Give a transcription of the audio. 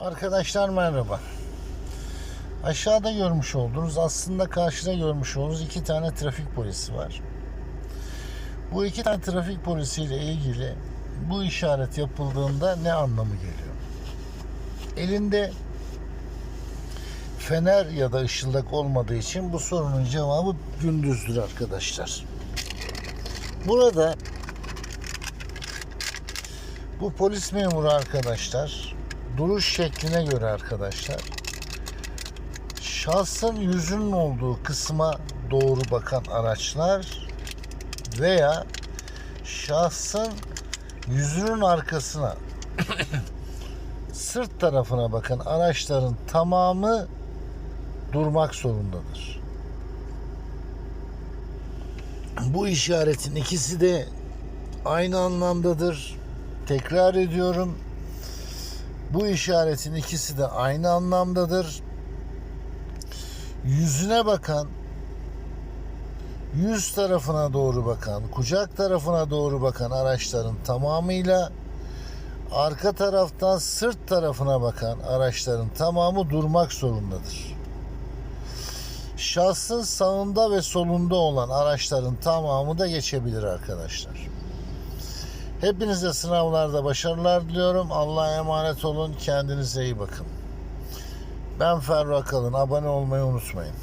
Arkadaşlar merhaba. Aşağıda görmüş olduğunuz aslında karşıda görmüş olduğunuz iki tane trafik polisi var. Bu iki tane trafik polisiyle ilgili bu işaret yapıldığında ne anlamı geliyor? Elinde fener ya da ışıldak olmadığı için bu sorunun cevabı gündüzdür arkadaşlar. Burada bu polis memuru arkadaşlar duruş şekline göre arkadaşlar şahsın yüzünün olduğu kısma doğru bakan araçlar veya şahsın yüzünün arkasına sırt tarafına bakan araçların tamamı durmak zorundadır. Bu işaretin ikisi de aynı anlamdadır. Tekrar ediyorum. Bu işaretin ikisi de aynı anlamdadır. Yüzüne bakan, yüz tarafına doğru bakan, kucak tarafına doğru bakan araçların tamamıyla arka taraftan sırt tarafına bakan araçların tamamı durmak zorundadır. Şahsın sağında ve solunda olan araçların tamamı da geçebilir arkadaşlar. Hepinize sınavlarda başarılar diliyorum. Allah'a emanet olun. Kendinize iyi bakın. Ben Ferru Akalın. Abone olmayı unutmayın.